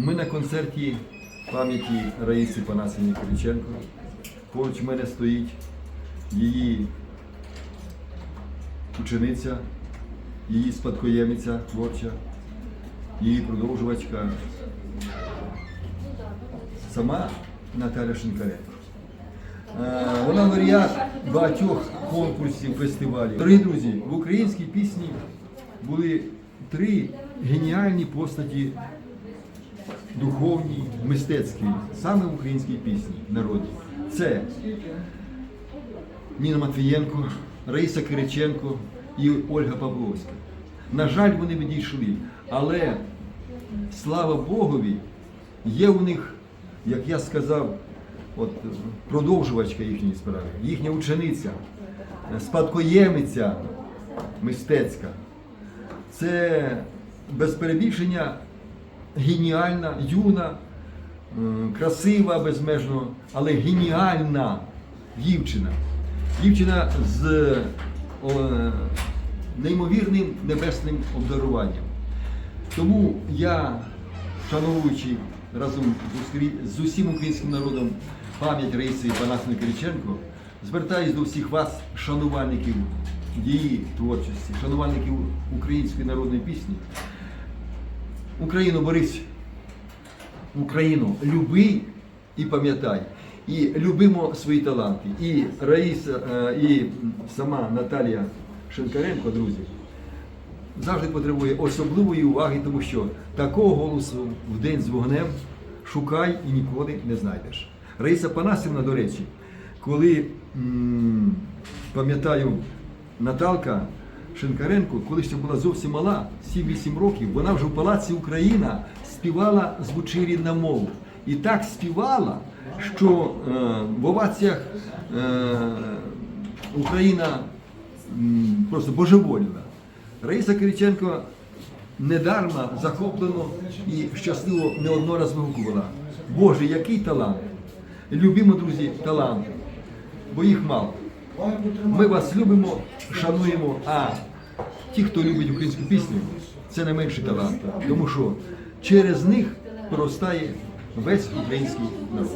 Ми на концерті пам'яті Раїси Панасівни Кириченко. Поруч мене стоїть її учениця, її спадкоємиця творча, її продовжувачка, сама Наталя Шинкаренко. Е, Вона лауреат багатьох конкурсів, фестивалів. Дорогі друзі, в українській пісні були три геніальні постаті духовні, мистецькі, саме в українській пісні народній. Це Ніна Матвієнко, Раїса Кириченко і Ольга Павловська. На жаль, вони відійшли, але слава Богові, є у них, як я сказав, от, продовжувачка їхньої справи, їхня учениця, спадкоємиця мистецька. Це без перебільшення геніальна, юна, е, красива безмежно, але геніальна дівчина. Дівчина з неймовірним небесним обдаруванням. Тому я, шановуючи разом з усім українським народом пам'ять Раїси Панасівни Кириченко, звертаюсь до всіх вас, шанувальників її творчості, шанувальників української народної пісні. Україну борись, Україну люби і пам'ятай. І любимо свої таланти. І Раїса, е, і сама Наталія Шинкаренко, друзі, завжди потребує особливої уваги, тому що такого голосу в день з вогнем шукай і ніколи не знайдеш. Раїса Панасівна, до речі, коли пам'ятаю, Наталка Шинкаренко, коли ще була зовсім мала, 7-8 років, вона вже в Палаці Україна співала звучи рідна мова. І так співала, що е, в оваціях е, Україна м, просто божеволіла. Раїса Кириченко недарма захоплено і щасливо не раз вигукувала. Боже, який талант! Любимо, друзі, таланти, бо їх мало. Ми вас любимо, шануємо, а ті, хто любить українську пісню, це не талант. тому що через них проростає весь український народ.